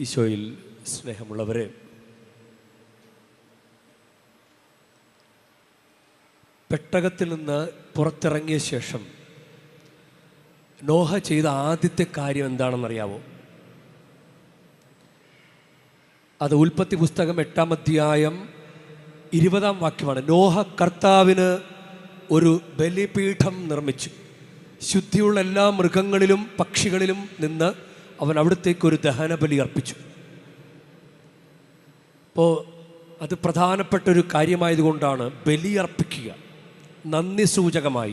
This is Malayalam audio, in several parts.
ഈശോയിൽ സ്നേഹമുള്ളവരെ പെട്ടകത്തിൽ നിന്ന് പുറത്തിറങ്ങിയ ശേഷം നോഹ ചെയ്ത ആദ്യത്തെ കാര്യം എന്താണെന്നറിയാവോ? അത് ഉൽപ്പത്തി പുസ്തകം എട്ടാം അധ്യായം ഇരുപതാം വാക്യമാണ്. നോഹ കർത്താവിന് ഒരു ബലിപീഠം നിർമ്മിച്ചു. ശുദ്ധിയുള്ള എല്ലാ മൃഗങ്ങളിലും പക്ഷികളിലും നിന്ന് അവൻ അവിടത്തേക്ക് ഒരു ദഹനബലി അർപ്പിച്ചു. അപ്പോൾ അത് പ്രധാനപ്പെട്ട ഒരു കാര്യമായതുകൊണ്ടാണ് ബലി അർപ്പിക്കുക. നന്ദി സൂചകമായി.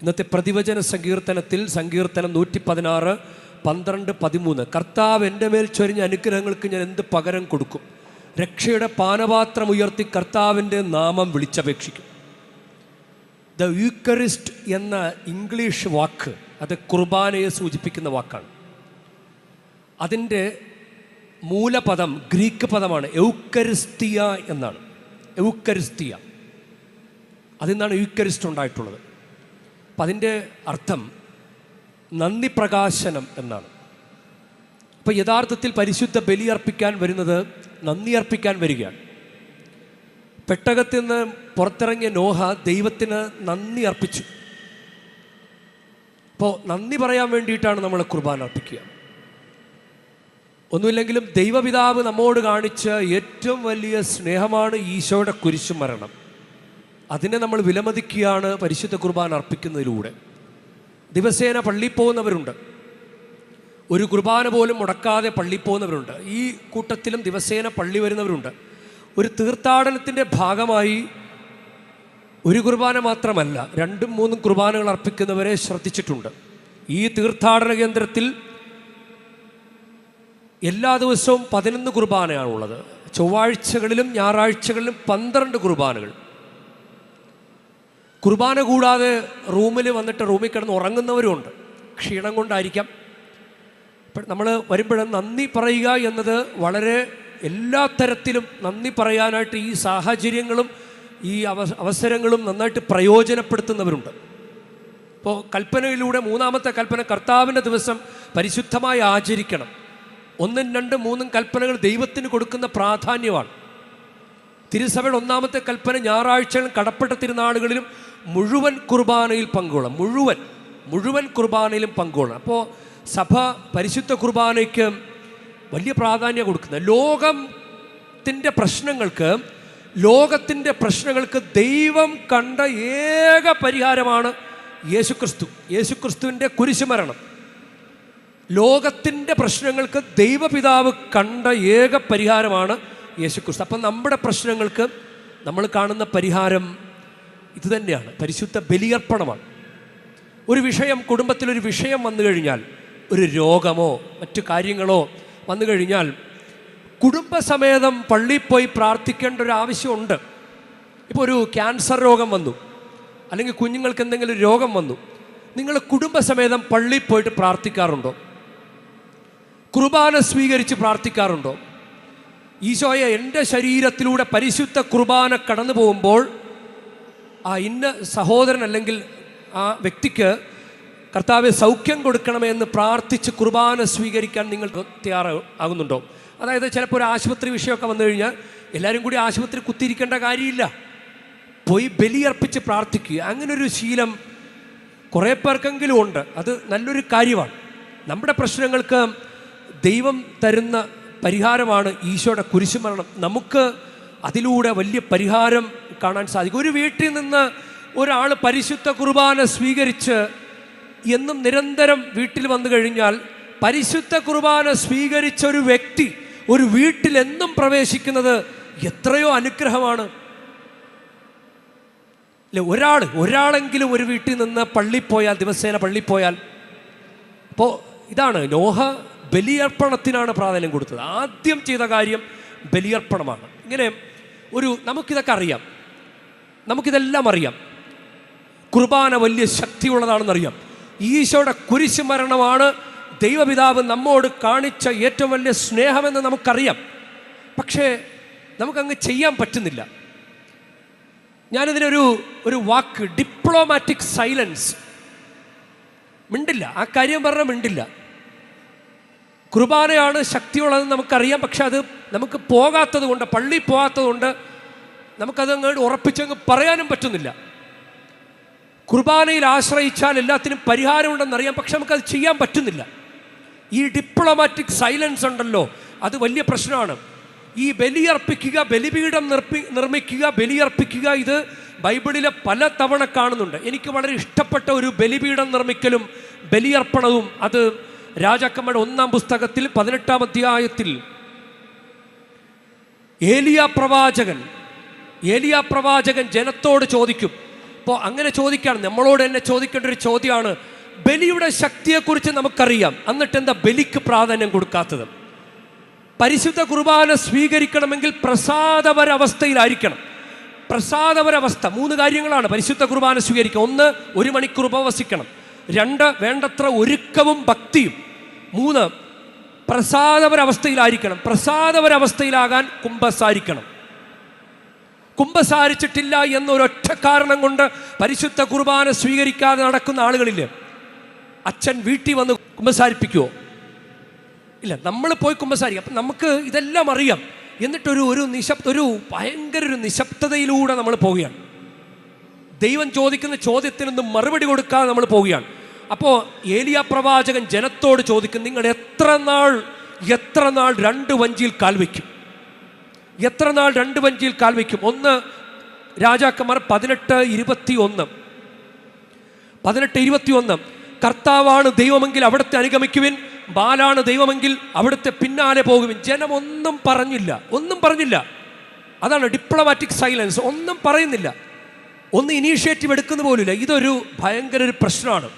ഇന്നത്തെ പ്രതിവചന സങ്കീർത്തനത്തിൽ സങ്കീർത്തനം നൂറ്റി പതിനാറ് പന്ത്രണ്ട് പതിമൂന്ന്. കർത്താവ് എന്റെ മേൽ ചൊരിഞ്ഞ അനുഗ്രഹങ്ങൾക്ക് ഞാൻ എന്ത് പകരം കൊടുക്കും? രക്ഷയുടെ പാനപാത്രം ഉയർത്തി കർത്താവിന്റെ നാമം വിളിച്ചപേക്ഷിക്കും. ദ യൂക്കറിസ്റ്റ് എന്ന ഇംഗ്ലീഷ് വാക്ക് അത് കുർബാനയെ സൂചിപ്പിക്കുന്ന വാക്കാണ്. അതിന്റെ മൂലപദം ഗ്രീക്ക് പദമാണ് എവുക്കരിസ്തിയ എന്നാണ്. എവുക്കരിസ്തിയ അതിൽ നിന്നാണ് യൂക്കരിസ്റ്റ് ഉണ്ടായിട്ടുള്ളത്. അപ്പം അതിന്റെ അർത്ഥം നന്ദി പ്രകാശനം എന്നാണ്. അപ്പോൾ യഥാർത്ഥത്തിൽ പരിശുദ്ധ ബലി അർപ്പിക്കാൻ വരുന്നത് നന്ദി അർപ്പിക്കാൻ വരികയാണ്. പെട്ടകത്തിൽ നിന്ന് പുറത്തിറങ്ങിയ നോഹ ദൈവത്തിന് നന്ദി അർപ്പിച്ചു. അപ്പോൾ നന്ദി പറയാൻ വേണ്ടിയിട്ടാണ് നമ്മൾ കുർബാന അർപ്പിക്കുക. ഒന്നുമില്ലെങ്കിലും ദൈവപിതാവ് നമ്മോട് കാണിച്ച ഏറ്റവും വലിയ സ്നേഹമാണ് ഈശോയുടെ കുരിശു മരണം. അതിനെ നമ്മൾ വിലമതിക്കുകയാണ് പരിശുദ്ധ കുർബാന അർപ്പിക്കുന്നതിലൂടെ. ദിവസേന പള്ളിയിൽ പോകുന്നവരുണ്ട്. ഒരു കുർബാന പോലും മുടക്കാതെ പള്ളിയിൽ പോകുന്നവരുണ്ട്. ഈ കൂട്ടത്തിലും ദിവസേന പള്ളി വരുന്നവരുണ്ട്. ഒരു തീർത്ഥാടനത്തിന്റെ ഭാഗമായി ഒരു കുർബാന മാത്രമല്ല രണ്ടും മൂന്നും കുർബാനകൾ അർപ്പിക്കുന്നവരെ ശ്രദ്ധിച്ചിട്ടുണ്ട്. ഈ തീർത്ഥാടന കേന്ദ്രത്തിൽ എല്ലാ ദിവസവും പതിനൊന്ന് കുർബാനയാണുള്ളത്. ചൊവ്വാഴ്ചകളിലും ഞായറാഴ്ചകളിലും പന്ത്രണ്ട് കുർബാനകൾ. കുർബാന കൂടാതെ റൂമിൽ വന്നിട്ട് റൂമിൽ കിടന്ന് ഉറങ്ങുന്നവരുമുണ്ട് ക്ഷീണം കൊണ്ടായിരിക്കാം. നമ്മൾ വരുമ്പോഴും നന്ദി പറയുക എന്നത് വളരെ എല്ലാ തരത്തിലും നന്ദി പറയാനായിട്ട് ഈ സാഹചര്യങ്ങളും ഈ അവ അവസരങ്ങളും നന്നായിട്ട് പ്രയോജനപ്പെടുത്തുന്നവരുണ്ട്. ഇപ്പോൾ കൽപ്പനയിലൂടെ മൂന്നാമത്തെ കൽപ്പന കർത്താവിന്റെ ദിവസം പരിശുദ്ധമായി ആചരിക്കണം. ഒന്നും രണ്ടും മൂന്നും കൽപ്പനകൾ ദൈവത്തിന് കൊടുക്കുന്ന പ്രാധാന്യമാണ്. തിരുസഭയുടെ ഒന്നാമത്തെ കൽപ്പന ഞായറാഴ്ചകളും കടപ്പെട്ട തിരുനാളുകളിലും മുഴുവൻ കുർബാനയിൽ പങ്കുകൊള്ളാം മുഴുവൻ മുഴുവൻ കുർബാനയിലും പങ്കുകൊള്ളണം. അപ്പോൾ സഭ പരിശുദ്ധ കുർബാനയ്ക്ക് വലിയ പ്രാധാന്യം കൊടുക്കുന്നത് ലോകത്തിന്റെ പ്രശ്നങ്ങൾക്ക് ലോകത്തിന്റെ പ്രശ്നങ്ങൾക്ക് ദൈവം കണ്ട ഏക പരിഹാരമാണ് യേശുക്രിസ്തു. യേശുക്രിസ്തുവിന്റെ കുരിശുമരണം. ലോകത്തിന്റെ പ്രശ്നങ്ങൾക്ക് ദൈവപിതാവ് കണ്ട ഏക പരിഹാരമാണ് യേശുക്രിസ്തു. അപ്പം നമ്മുടെ പ്രശ്നങ്ങൾക്ക് നമ്മൾ കാണുന്ന പരിഹാരം ഇതുതന്നെയാണ് പരിശുദ്ധ ബലിയർപ്പണമാണ്. ഒരു വിഷയം കുടുംബത്തിലൊരു വിഷയം വന്നു കഴിഞ്ഞാൽ ഒരു രോഗമോ മറ്റു കാര്യങ്ങളോ വന്നു കഴിഞ്ഞാൽ കുടുംബസമേതം പള്ളിയിൽ പോയി പ്രാർത്ഥിക്കേണ്ട ഒരു ആവശ്യമുണ്ട്. ഇപ്പോൾ ഒരു ക്യാൻസർ രോഗം വന്നു. അല്ലെങ്കിൽ കുഞ്ഞുങ്ങൾക്ക് എന്തെങ്കിലും രോഗം വന്നു. നിങ്ങൾ കുടുംബസമേതം പള്ളിയിൽ പോയിട്ട് പ്രാർത്ഥിക്കാറുണ്ടോ? കുർബാന സ്വീകരിച്ച് പ്രാർത്ഥിക്കാറുണ്ടോ? ഈശോയെ എന്റെ ശരീരത്തിലൂടെ പരിശുദ്ധ കുർബാന കടന്നു പോകുമ്പോൾ ആ ഇന്ന സഹോദരൻ അല്ലെങ്കിൽ ആ വ്യക്തിക്ക് കർത്താവെ സൗഖ്യം കൊടുക്കണമെന്ന് പ്രാർത്ഥിച്ച് കുർബാന സ്വീകരിക്കാൻ നിങ്ങൾ തയ്യാറാകുന്നുണ്ടോ അതായത് ചിലപ്പോൾ ഒരു ആശുപത്രി വിഷയമൊക്കെ വന്നു കഴിഞ്ഞാൽ എല്ലാവരും കൂടി ആശുപത്രി കുത്തിയിരിക്കേണ്ട കാര്യമില്ല. പോയി ബലിയർപ്പിച്ച് പ്രാർത്ഥിക്കുക. അങ്ങനൊരു ശീലം കുറേ പേർക്കെങ്കിലും ഉണ്ട്. അത് നല്ലൊരു കാര്യമാണ്. നമ്മുടെ പ്രശ്നങ്ങൾക്ക് ദൈവം തരുന്ന പരിഹാരമാണ് ഈശോയുടെ കുരിശുമരണം. നമുക്ക് അതിലൂടെ വലിയ പരിഹാരം കാണാൻ സാധിക്കും. ഒരു വീട്ടിൽ നിന്ന് ഒരാൾ പരിശുദ്ധ കുർബാന സ്വീകരിച്ച് എന്നും നിരന്തരം വീട്ടിൽ വന്നു കഴിഞ്ഞാൽ പരിശുദ്ധ കുർബാന സ്വീകരിച്ച ഒരു വ്യക്തി ഒരു വീട്ടിൽ എന്നും പ്രവേശിക്കുന്നത് എത്രയോ അനുഗ്രഹമാണ്. അല്ലെ ഒരാൾ ഒരാളെങ്കിലും ഒരു വീട്ടിൽ നിന്ന് പള്ളി പോയാൽ ദിവസേന പള്ളി പോയാൽ അപ്പോൾ ഇതാണ് നോഹ ബലിയർപ്പണത്തിനാണ് പ്രാധാന്യം കൊടുത്തത്. ആദ്യം ചെയ്ത കാര്യം ബലിയർപ്പണമാണ്. ഇങ്ങനെ ഒരു നമുക്കിതൊക്കെ അറിയാം. നമുക്കിതെല്ലാം അറിയാം. കുർബാന വലിയ ശക്തിയുള്ളതാണെന്നറിയാം. ഈശോയുടെ കുരിശു മരണമാണ് ദൈവപിതാവ് നമ്മോട് കാണിച്ച ഏറ്റവും വലിയ സ്നേഹമെന്ന് നമുക്കറിയാം. പക്ഷേ നമുക്കങ്ങ് ചെയ്യാൻ പറ്റുന്നില്ല. ഞാനിതിനൊരു ഒരു വാക്ക് ഡിപ്ലോമാറ്റിക് സൈലൻസ് മിണ്ടില്ല. ആ കാര്യം പറഞ്ഞാൽ മിണ്ടില്ല. കുർബാനയാണ് ശക്തിയുള്ളതെന്ന് നമുക്കറിയാം പക്ഷെ അത് നമുക്ക് പോകാത്തത് കൊണ്ട് പള്ളി പോകാത്തത് കൊണ്ട് നമുക്കത് അങ്ങോട്ട് ഉറപ്പിച്ചങ്ങ് പറയാനും പറ്റുന്നില്ല. കുർബാനയിൽ ആശ്രയിച്ചാൽ എല്ലാത്തിനും പരിഹാരമുണ്ടെന്നറിയാം പക്ഷെ നമുക്കത് ചെയ്യാൻ പറ്റുന്നില്ല. ഈ ഡിപ്ലോമാറ്റിക് സൈലൻസ് ഉണ്ടല്ലോ അത് വലിയ പ്രശ്നമാണ്. ഈ ബലിയർപ്പിക്കുക ബലിപീഠം നിർപ്പി നിർമ്മിക്കുക ബലിയർപ്പിക്കുക ഇത് ബൈബിളിലെ പല തവണ കാണുന്നുണ്ട്. എനിക്ക് വളരെ ഇഷ്ടപ്പെട്ട ഒരു ബലിപീഠം നിർമ്മിക്കലും ബലിയർപ്പണവും അത് രാജാക്കന്മാരുടെ ഒന്നാം പുസ്തകത്തിൽ പതിനെട്ടാം അധ്യായത്തിൽ ഏലിയ പ്രവാചകൻ ഏലിയ പ്രവാചകൻ ജനത്തോട് ചോദിക്കും. അപ്പോൾ അങ്ങനെ ചോദിക്കുകയാണ് നമ്മളോട് തന്നെ ചോദിക്കേണ്ട ഒരു ചോദ്യമാണ്. ബലിയുടെ ശക്തിയെക്കുറിച്ച് നമുക്കറിയാം. എന്നിട്ട് എന്താ ബലിക്ക് പ്രാധാന്യം കൊടുക്കാത്തത്? പരിശുദ്ധ കുർബാന സ്വീകരിക്കണമെങ്കിൽ പ്രസാദപരവസ്ഥയിലായിരിക്കണം. പ്രസാദപരവസ്ഥ മൂന്ന് കാര്യങ്ങളാണ് പരിശുദ്ധ കുർബാന സ്വീകരിക്കുക. ഒന്ന് ഒരു മണിക്കൂർ ഉപവസിക്കണം. രണ്ട് വേണ്ടത്ര ഒരുക്കവും ഭക്തിയും. മൂന്ന് പ്രസാദപരവസ്ഥയിലായിരിക്കണം. പ്രസാദപരവസ്ഥയിലാകാൻ കുംഭസാരിക്കണം കുംഭസാരിച്ചിട്ടില്ല എന്നൊരൊറ്റ കാരണം കൊണ്ട് പരിശുദ്ധ കുർബാന സ്വീകരിക്കാതെ നടക്കുന്ന ആളുകളില്ലേ? അച്ഛൻ വീട്ടിൽ വന്ന് കുംഭസാരിപ്പിക്കുമോ ഇല്ല നമ്മൾ പോയി കുംഭസാരിക്കും അപ്പം നമുക്ക് ഇതെല്ലാം അറിയാം. എന്നിട്ടൊരു ഒരു നിശബ്ദ ഒരു ഭയങ്കര ഒരു നിശബ്ദതയിലൂടെ നമ്മൾ പോവുകയാണ്. ദൈവം ചോദിക്കുന്ന ചോദ്യത്തിനൊന്നും മറുപടി കൊടുക്കാതെ നമ്മൾ പോവുകയാണ്. അപ്പോൾ ഏലിയ പ്രവാചകൻ ജനത്തോട് ചോദിക്കും നിങ്ങൾ എത്ര നാൾ എത്ര നാൾ രണ്ട് വഞ്ചിയിൽ കാൽ വയ്ക്കും? എത്ര നാൾ രണ്ട് വഞ്ചിയിൽ കാൽ വയ്ക്കും? ഒന്ന് രാജാക്കന്മാർ പതിനെട്ട് ഇരുപത്തി ഒന്ന് പതിനെട്ട് ഇരുപത്തി ഒന്ന് കർത്താവാണ് ദൈവമെങ്കിൽ അവിടുത്തെ അനുഗമിക്കുവിൻ ബാലാണ് ദൈവമെങ്കിൽ അവിടുത്തെ പിന്നാലെ പോകുവിൻ. ജനം ഒന്നും പറഞ്ഞില്ല ഒന്നും പറഞ്ഞില്ല. അതാണ് ഡിപ്ലോമാറ്റിക് സൈലൻസ് ഒന്നും പറയുന്നില്ല. ഒന്ന് ഇനീഷ്യേറ്റീവ് എടുക്കുന്ന പോലുമില്ല. ഇതൊരു ഭയങ്കര ഒരു പ്രശ്നമാണ്.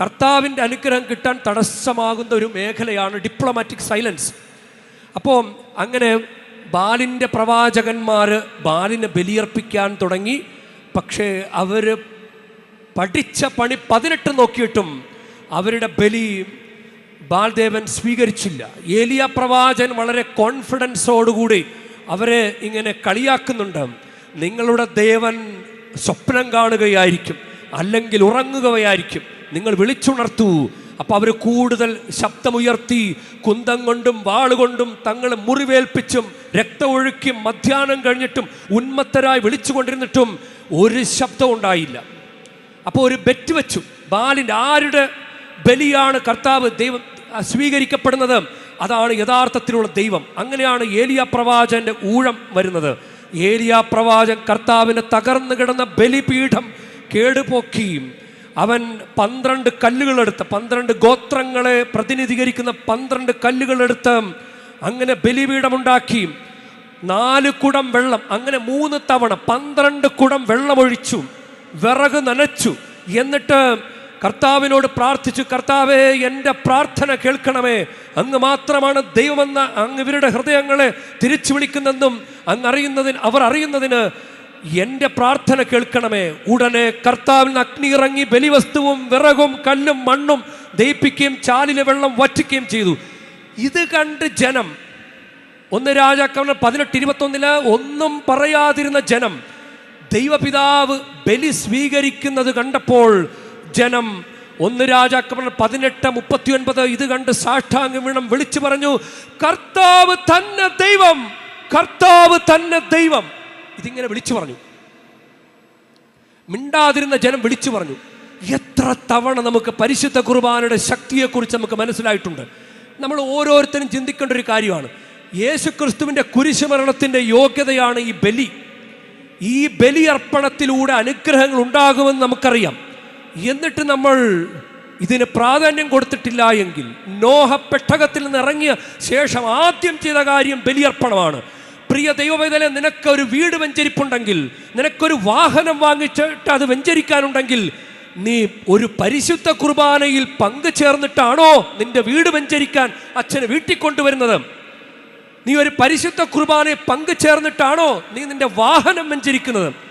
കർത്താവിന്റെ അനുഗ്രഹം കിട്ടാൻ തടസ്സമാകുന്ന ഒരു മേഖലയാണ് ഡിപ്ലോമാറ്റിക് സൈലൻസ് അപ്പോൾ അങ്ങനെ ബാലിന്റെ പ്രവാചകന്മാർ ബാലിനെ ബലിയർപ്പിക്കാൻ തുടങ്ങി. പക്ഷേ അവർ പഠിച്ച പണി പതിനെട്ട് നോക്കിയിട്ടും അവരുടെ ബലി ബാൽദേവൻ സ്വീകരിച്ചില്ല. ഏലിയ പ്രവാചൻ വളരെ കോൺഫിഡൻസോടുകൂടി അവരെ ഇങ്ങനെ കളിയാക്കുന്നുണ്ട്. നിങ്ങളുടെ ദേവൻ സ്വപ്നം കാണുകയായിരിക്കും. അല്ലെങ്കിൽ ഉറങ്ങുകയായിരിക്കും. നിങ്ങൾ വിളിച്ചുണർത്തൂ. അപ്പോൾ അവർ കൂടുതൽ ശബ്ദമുയർത്തി കുന്തം കൊണ്ടും വാളുകൊണ്ടും തങ്ങളെ മുറിവേൽപ്പിച്ചും രക്തമൊഴുക്കി മധ്യാഹ്നം കഴിഞ്ഞിട്ടും ഉന്മത്തരായി വിളിച്ചുകൊണ്ടിരുന്നിട്ടും ഒരു ശബ്ദം ഉണ്ടായില്ല. അപ്പോൾ ഒരു ബെറ്റ് വെച്ചു. ബാലിന്റെ ആരുടെ ബലിയാണ് കർത്താവ് ദൈവം സ്വീകരിക്കപ്പെടുന്നത്? അതാണ് യഥാർത്ഥത്തിലുള്ള ദൈവം. അങ്ങനെയാണ് ഏലിയ പ്രവാചന്റെ ഊഴം വരുന്നത്. ഏലിയ പ്രവാചൻ കർത്താവിന് തകർന്നു കിടന്ന ബലിപീഠം കേടുപോക്കിയും അവൻ പന്ത്രണ്ട് കല്ലുകളെടുത്ത് പന്ത്രണ്ട് ഗോത്രങ്ങളെ പ്രതിനിധീകരിക്കുന്ന പന്ത്രണ്ട് കല്ലുകളെടുത്ത് അങ്ങനെ ബലിപീഠമുണ്ടാക്കി. നാല് കുടം വെള്ളം അങ്ങനെ മൂന്ന് തവണ പന്ത്രണ്ട് കുടം വെള്ളമൊഴിച്ചു വിറക് നനച്ചു. എന്നിട്ട് കർത്താവിനോട് പ്രാർത്ഥിച്ചു കർത്താവേ എന്റെ പ്രാർത്ഥന കേൾക്കണമേ. അങ്ങ് മാത്രമാണ് ദൈവമെന്ന അങ്ങ് ഇവരുടെ ഹൃദയങ്ങളെ തിരിച്ചു വിളിക്കുന്നെന്നും അങ്ങ് അറിയുന്നതിന് അവർ അറിയുന്നതിന് എന്റെ പ്രാർത്ഥന കേൾക്കണമേ. ഉടനെ കർത്താവിന് അഗ്നി ഇറങ്ങി ബലിവസ്തുവും വിറകും കല്ലും മണ്ണും ദയിപ്പിക്കുകയും ചാലിലെ വെള്ളം വറ്റിക്കുകയും ചെയ്തു. ഇത് കണ്ട് ജനം ഒന്ന് രാജാക്കവന് പതിനെട്ട് ഇരുപത്തൊന്നിൽ ഒന്നും പറയാതിരുന്ന ജനം ദൈവപിതാവ് ബലി സ്വീകരിക്കുന്നത് കണ്ടപ്പോൾ ജനം ഒന്ന് രാജാക്കവൻ പതിനെട്ട് മുപ്പത്തി ഒൻപത് ഇത് കണ്ട് സാഷ്ടാംഗം വീണം വിളിച്ചു പറഞ്ഞു കർത്താവ് തന്നെ ദൈവം കർത്താവ് തന്നെ ദൈവം. ഇതിങ്ങനെ വിളിച്ചു പറഞ്ഞു. മിണ്ടാതിരുന്ന ജനം വിളിച്ചു പറഞ്ഞു എത്ര തവണ നമുക്ക് പരിശുദ്ധ കുർബാനയുടെ ശക്തിയെക്കുറിച്ച് നമുക്ക് മനസ്സിലായിട്ടുണ്ട്. നമ്മൾ ഓരോരുത്തരും ചിന്തിക്കേണ്ട ഒരു കാര്യമാണ്. യേശു ക്രിസ്തുവിന്റെ കുരിശുമരണത്തിന്റെ യോഗ്യതയാണ് ഈ ബലി. ഈ ബലിയർപ്പണത്തിലൂടെ അനുഗ്രഹങ്ങൾ ഉണ്ടാകുമെന്ന് നമുക്കറിയാം. എന്നിട്ട് നമ്മൾ ഇതിന് പ്രാധാന്യം കൊടുത്തിട്ടില്ല എങ്കിൽ നോഹ പെട്ടകത്തിൽ നിന്ന് ഇറങ്ങിയ ശേഷം ആദ്യം ചെയ്ത കാര്യം ബലിയർപ്പണമാണ്. പ്രിയ ദൈവവേദന നിനക്കൊരു വീട് വെഞ്ചരിപ്പുണ്ടെങ്കിൽ നിനക്കൊരു വാഹനം വാങ്ങിച്ചിട്ട് അത് വെഞ്ചരിക്കാനുണ്ടെങ്കിൽ നീ ഒരു പരിശുദ്ധ കുർബാനയിൽ പങ്കുചേർന്നിട്ടാണോ നിന്റെ വീട് വെഞ്ചരിക്കാൻ അച്ഛന് വീട്ടിൽ കൊണ്ടുവരുന്നത്? നീ ഒരു പരിശുദ്ധ കുർബാനയെ പങ്കുചേർന്നിട്ടാണോ നീ നിന്റെ വാഹനം വെഞ്ചരിക്കുന്നത്?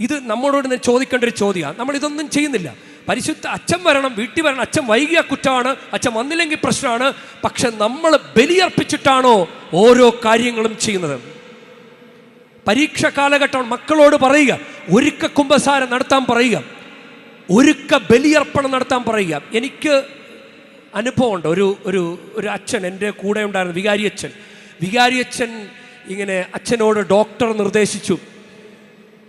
ഇത് നമ്മളോട് ചോദിക്കേണ്ട ഒരു ചോദ്യമാണ്. നമ്മൾ ഇതൊന്നും ചെയ്യുന്നില്ല. പരിശുദ്ധ അച്ഛൻ വരണം വീട്ടിൽ വരണം. അച്ഛൻ വൈകിയ കുറ്റമാണ് അച്ഛൻ വന്നില്ലെങ്കിൽ പ്രശ്നമാണ്. പക്ഷെ നമ്മൾ ബലിയർപ്പിച്ചിട്ടാണോ ഓരോ കാര്യങ്ങളും ചെയ്യുന്നത്? പരീക്ഷ കാലഘട്ടം മക്കളോട് പറയുക ഒരുക്ക കുംഭസാരം നടത്താൻ പറയുക ഒരുക്ക ബലിയർപ്പണം നടത്താൻ പറയുക. എനിക്ക് അനുഭവമുണ്ട്. ഒരു ഒരു ഒരു അച്ഛൻ എന്റെ കൂടെ ഉണ്ടായിരുന്നു വികാരി അച്ഛൻ വികാരി ഇങ്ങനെ അച്ഛനോട് ഡോക്ടർ നിർദ്ദേശിച്ചു.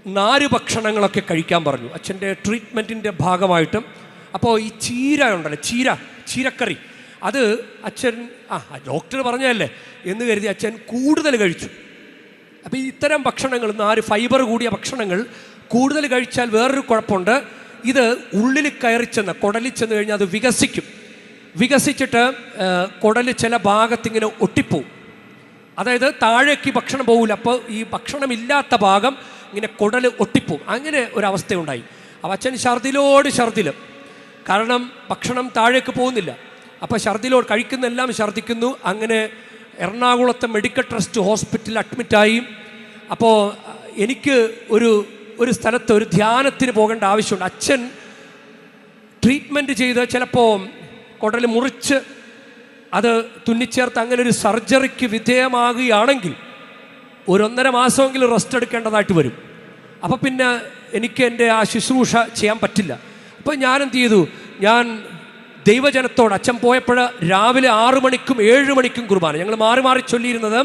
നാല് ഭക്ഷണങ്ങളൊക്കെ കഴിക്കാൻ പറഞ്ഞു. അച്ഛന്റെ ട്രീറ്റ്മെന്റിന്റെ ഭാഗമായിട്ടും. അപ്പോൾ ഈ ചീര ഉണ്ടല്ലോ ചീര ചീരക്കറി. അത് അച്ഛൻ ആ ഡോക്ടർ പറഞ്ഞതല്ലേ? എന്ന് കരുതി അച്ഛൻ കൂടുതൽ കഴിച്ചു. അപ്പോൾ ഇത്തരം ഭക്ഷണങ്ങൾ നാല് ഫൈബർ കൂടിയ ഭക്ഷണങ്ങൾ കൂടുതൽ കഴിച്ചാൽ വേറൊരു കുഴപ്പമുണ്ട്. ഇത് ഉള്ളിൽ കയറി ചെന്ന് കുടലിൽ ചെന്ന് കഴിഞ്ഞാൽ അത് വികസിക്കും. വികസിച്ചിട്ട് കുടൽ ചില ഭാഗത്തിങ്ങനെ ഒട്ടിപ്പോവും. അതായത് താഴേക്ക് ഭക്ഷണം പോകില്ല അപ്പോൾ ഈ ഭക്ഷണമില്ലാത്ത ഭാഗം ഇങ്ങനെ കുടൽ ഒട്ടിപ്പോവും അങ്ങനെ ഒരവസ്ഥയുണ്ടായി. അപ്പം അച്ഛൻ ഛർദിലോട് ഛർദിൽ കാരണം ഭക്ഷണം താഴേക്ക് പോകുന്നില്ല. അപ്പോൾ ഛർദിലോട് കഴിക്കുന്നെല്ലാം ഛർദിക്കുന്നു. അങ്ങനെ എറണാകുളത്തെ മെഡിക്കൽ ട്രസ്റ്റ് ഹോസ്പിറ്റലിൽ അഡ്മിറ്റായി. അപ്പോൾ എനിക്ക് ഒരു ഒരു സ്ഥലത്ത് ഒരു ധ്യാനത്തിന് പോകേണ്ട ആവശ്യമുണ്ട്. അച്ഛൻ ട്രീറ്റ്മെന്റ് ചെയ്ത് ചിലപ്പോൾ കുടൽ മുറിച്ച് അത് തുന്നിച്ചേർത്ത് അങ്ങനെ ഒരു സർജറിക്ക് വിധേയമാകുകയാണെങ്കിൽ ഒരു ഒന്നര മാസമെങ്കിലും റെസ്റ്റ് എടുക്കേണ്ടതായിട്ട് വരും. അപ്പോൾ പിന്നെ എനിക്ക് എന്റെ ആ ശുശ്രൂഷ ചെയ്യാൻ പറ്റില്ല. അപ്പോൾ ഞാൻ എന്ത് ചെയ്തു ഞാൻ ദൈവജനത്തോട് അച്ഛൻ പോയപ്പോൾ രാവിലെ ആറു മണിക്കും ഏഴ് മണിക്കും കുർബാന. ഞങ്ങൾ മാറി മാറി ചൊല്ലിയിരുന്നത്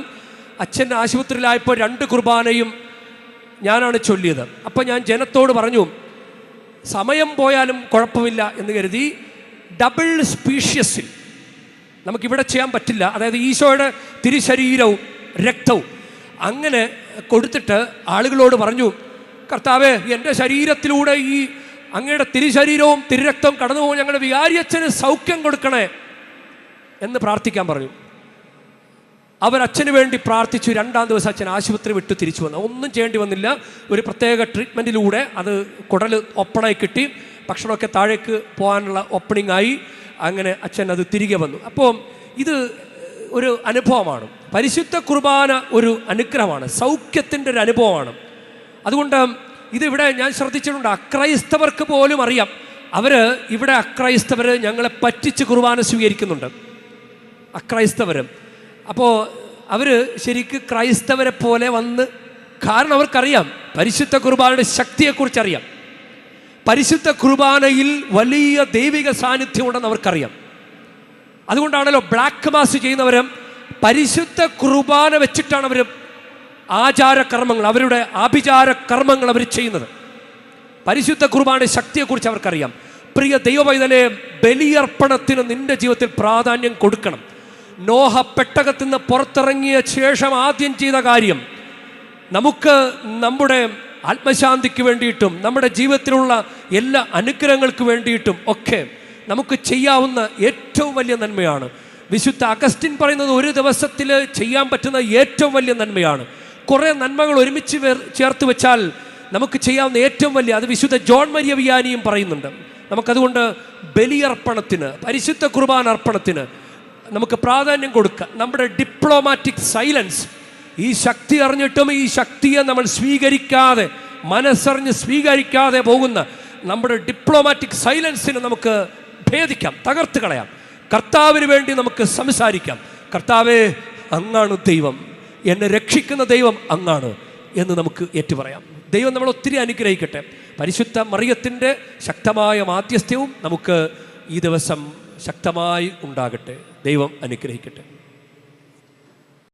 അച്ഛൻ ആശുപത്രിയിലായപ്പോൾ രണ്ട് കുർബാനയും ഞാനാണ് ചൊല്ലിയത്. അപ്പോൾ ഞാൻ ജനത്തോട് പറഞ്ഞു സമയം പോയാലും കുഴപ്പമില്ല എന്ന് കരുതി ഡബിൾ സ്പീഷ്യസിൽ നമുക്കിവിടെ ചെയ്യാൻ പറ്റില്ല. അതായത് ഈശോയുടെ തിരുശരീരവും രക്തവും. അങ്ങനെ കൊടുത്തിട്ട് ആളുകളോട് പറഞ്ഞു കർത്താവ് എന്റെ ശരീരത്തിലൂടെ ഈ അങ്ങയുടെ തിരുശരീരവും തിരുരക്തവും കടന്നു പോകും ഞങ്ങളുടെ വികാരിയച്ഛന് സൗഖ്യം കൊടുക്കണേ എന്ന് പ്രാർത്ഥിക്കാൻ പറഞ്ഞു. അവരച്ഛന് വേണ്ടി പ്രാർത്ഥിച്ചു. രണ്ടാം ദിവസം അച്ഛൻ ആശുപത്രി വിട്ടു തിരിച്ചു വന്നു. ഒന്നും ചെയ്യേണ്ടി വന്നില്ല. ഒരു പ്രത്യേക ട്രീറ്റ്മെന്റിലൂടെ അത് കുടൽ ഒപ്പണായി കിട്ടി. ഭക്ഷണമൊക്കെ താഴേക്ക് പോകാനുള്ള ഓപ്പണിംഗ് ആയി. അങ്ങനെ അച്ഛൻ അത് തിരികെ വന്നു. അപ്പോൾ ഇത് ഒരു അനുഭവമാണ്. പരിശുദ്ധ കുർബാന ഒരു അനുഗ്രഹമാണ് സൗഖ്യത്തിന്റെ ഒരു അനുഭവമാണ്. അതുകൊണ്ട് ഇതിവിടെ ഞാൻ ശ്രദ്ധിച്ചിട്ടുണ്ട് അക്രൈസ്തവർക്ക് പോലും അറിയാം. അവർ ഇവിടെ അക്രൈസ്തവർ ഞങ്ങളെ പറ്റിച്ച് കുർബാന സ്വീകരിക്കുന്നുണ്ട്. അക്രൈസ്തവർ അപ്പോൾ അവർ ശരിക്ക് ക്രൈസ്തവരെ പോലെ വന്ന് കാരണം അവർക്കറിയാം പരിശുദ്ധ കുർബാനയുടെ ശക്തിയെക്കുറിച്ച് അറിയാം പരിശുദ്ധ കുർബാനയിൽ വലിയ ദൈവിക സാന്നിധ്യം ഉണ്ടെന്ന് അവർക്കറിയാം. അതുകൊണ്ടാണല്ലോ ബ്ലാക്ക് മാസ് ചെയ്യുന്നവരും പരിശുദ്ധ കുർബാന വെച്ചിട്ടാണ് അവർ ആചാരകർമ്മങ്ങൾ അവരുടെ ആഭിചാര കർമ്മങ്ങൾ അവർ ചെയ്യുന്നത്. പരിശുദ്ധ കുർബാന ശക്തിയെക്കുറിച്ച് അവർക്കറിയാം. പ്രിയ ദൈവവൈതലെ ബലിയർപ്പണത്തിന് നിന്റെ ജീവിതത്തിൽ പ്രാധാന്യം കൊടുക്കണം. നോഹ പെട്ടകത്തിൽ നിന്ന് പുറത്തിറങ്ങിയ ശേഷം ആദ്യം ചെയ്ത കാര്യം നമുക്ക് നമ്മുടെ ആത്മശാന്തിക്ക് വേണ്ടിയിട്ടും നമ്മുടെ ജീവിതത്തിലുള്ള എല്ലാ അനുഗ്രഹങ്ങൾക്ക് വേണ്ടിയിട്ടും ഒക്കെ നമുക്ക് ചെയ്യാവുന്ന ഏറ്റവും വലിയ നന്മയാണ് വിശുദ്ധ അഗസ്റ്റിൻ പറയുന്നത് ഒരു ദിവസത്തിൽ ചെയ്യാൻ പറ്റുന്ന ഏറ്റവും വലിയ നന്മയാണ്. കുറേ നന്മകൾ ഒരുമിച്ച് ചേർത്ത് വെച്ചാൽ നമുക്ക് ചെയ്യാവുന്ന ഏറ്റവും വലിയ അത് വിശുദ്ധ ജോൺ മരിയ വിയാനിയും പറയുന്നുണ്ട്. നമുക്കതുകൊണ്ട് ബലിയർപ്പണത്തിന് പരിശുദ്ധ കുർബാന അർപ്പണത്തിന് നമുക്ക് പ്രാധാന്യം കൊടുക്കുക നമ്മുടെ ഡിപ്ലോമാറ്റിക് സൈലൻസ് ഈ ശക്തി അറിഞ്ഞിട്ടും ഈ ശക്തിയെ നമ്മൾ സ്വീകരിക്കാതെ മനസ്സറിഞ്ഞ് സ്വീകരിക്കാതെ പോകുന്ന നമ്മുടെ ഡിപ്ലോമാറ്റിക് സൈലൻസിന് നമുക്ക് ഭേദിക്കാം തകർത്ത് കളയാം. കർത്താവിന് വേണ്ടി നമുക്ക് സംസാരിക്കാം. കർത്താവെ അങ്ങാണ് ദൈവം. എന്നെ രക്ഷിക്കുന്ന ദൈവം അങ്ങാണ് എന്ന് നമുക്ക് ഏറ്റുപറയാം. ദൈവം നമ്മൾ ഒത്തിരി അനുഗ്രഹിക്കട്ടെ. പരിശുദ്ധ മറിയത്തിന്റെ ശക്തമായ മാധ്യസ്ഥ്യവും നമുക്ക് ഈ ദിവസം ശക്തമായി ഉണ്ടാകട്ടെ. ദൈവം അനുഗ്രഹിക്കട്ടെ.